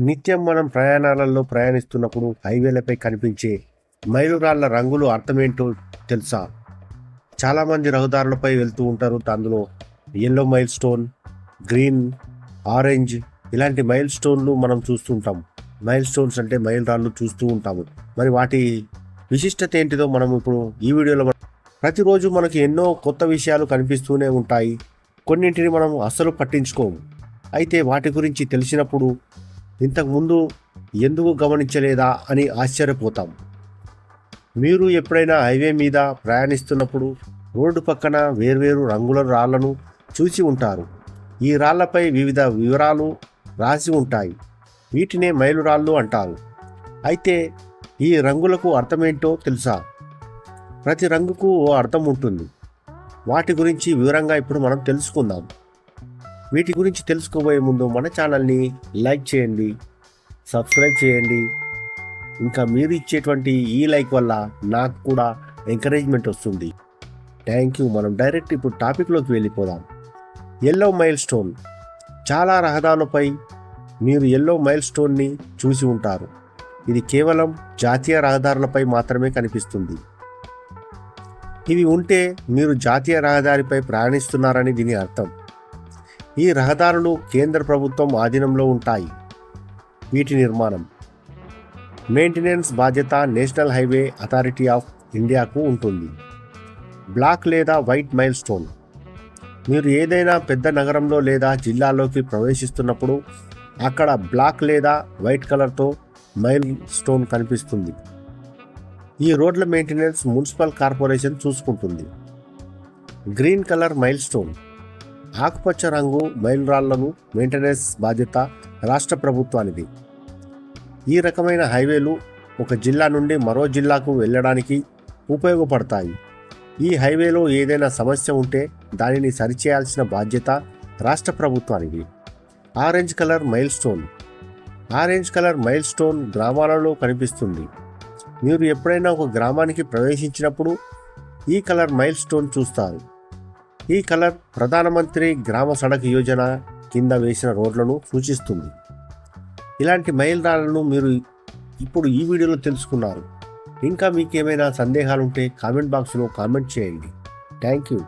నిత్యం మనం ప్రయాణాలలో ప్రయాణిస్తున్నప్పుడు హైవేలపై కనిపించే మైలురాళ్ళ రంగులు అర్థమేంటో తెలుసా? చాలామంది రహదారులపై వెళ్తూ ఉంటారు. అందులో yellow mile stone green orange ఇలాంటి మైల్ స్టోన్లు మనం చూస్తుంటాం మైల్ స్టోన్స్ అంటే మైల్ రాళ్ళు చూస్తూ ఉంటాము. మరి వాటి విశిష్టత ఏంటిదో మనం ఇప్పుడు ఈ వీడియోలో మనం- ప్రతిరోజు మనకి ఎన్నో కొత్త విషయాలు కనిపిస్తూనే ఉంటాయి. కొన్నింటిని మనం అస్సలు పట్టించుకోము. అయితే వాటి గురించి తెలిసినప్పుడు ఇంతకుముందు ఎందుకు గమనించలేదా అని ఆశ్చర్యపోతాం. మీరు ఎప్పుడైనా హైవే మీద ప్రయాణిస్తున్నప్పుడు రోడ్డు పక్కన వేర్వేరు రంగుల రాళ్ళను చూసి ఉంటారు. ఈ రాళ్ళపై వివిధ వివరాలు రాసి ఉంటాయి. వీటినే మైలురాళ్ళు అంటారు. అయితే ఈ రంగులకు అర్థమేంటో తెలుసా? ప్రతి రంగుకు ఓ అర్థం ఉంటుంది. వాటి గురించి వివరంగా ఇప్పుడు మనం తెలుసుకుందాం. వీటి గురించి తెలుసుకోబోయే ముందు మన ఛానల్ని లైక్ చేయండి సబ్స్క్రైబ్ చేయండి. ఇంకా మీరు ఇచ్చేటువంటి ఈ లైక్ వల్ల నాకు కూడా ఎంకరేజ్మెంట్ వస్తుంది. Thank you. మనం డైరెక్ట్ ఇప్పుడు టాపిక్లోకి వెళ్ళిపోదాం. ఎల్లో మైల్ స్టోన్ చాలా రహదారులపై మీరు ఎల్లో మైల్ స్టోన్ని చూసి ఉంటారు. ఇది కేవలం జాతీయ రహదారులపై మాత్రమే కనిపిస్తుంది. ఇవి ఉంటే మీరు జాతీయ రహదారిపై ప్రయాణిస్తున్నారని దీని అర్థం. ఈ రహదారులు కేంద్ర ప్రభుత్వం ఆధీనంలో ఉంటాయి. వీటి నిర్మాణం మెయింటెనెన్స్ బాధ్యత నేషనల్ హైవే అథారిటీ ఆఫ్ ఇండియాకు ఉంటుంది. బ్లాక్ లేదా వైట్ మైల్ స్టోన్ మీరు ఏదైనా పెద్ద నగరంలో లేదా జిల్లాలోకి ప్రవేశిస్తున్నప్పుడు అక్కడ బ్లాక్ లేదా వైట్ కలర్తో మైల్ స్టోన్ కనిపిస్తుంది. ఈ రోడ్ల మెయింటెనెన్స్ మున్సిపల్ కార్పొరేషన్ చూసుకుంటుంది. గ్రీన్ కలర్ మైల్ స్టోన్ ఆకుపచ్చ రంగు మైల్ రాళ్ళను మెయింటెనెన్స్ బాధ్యత రాష్ట్ర ప్రభుత్వానిది. ఈ రకమైన హైవేలు ఒక జిల్లా నుండి మరో జిల్లాకు వెళ్ళడానికి ఉపయోగపడతాయి. ఈ హైవేలో ఏదైనా సమస్య ఉంటే దానిని సరిచేయాల్సిన బాధ్యత రాష్ట్ర ప్రభుత్వానికి orange colour mile stone. Orange colour mile stone గ్రామాలలో కనిపిస్తుంది. మీరు ఎప్పుడైనా ఒక గ్రామానికి ప్రవేశించినప్పుడు ఈ కలర్ మైల్ స్టోన్ చూస్తారు. ఈ కలర్ ప్రధానమంత్రి గ్రామ సడక్ యోజన కింద వేసిన రోడ్లను సూచిస్తుంది. ఇలాంటి మైలురాళ్ళను మీరు ఇప్పుడు ఈ వీడియోలో తెలుసుకున్నారు. ఇంకా మీకు ఏమైనా సందేహాలుంటే కామెంట్ బాక్స్లో కామెంట్ చేయండి. Thank you.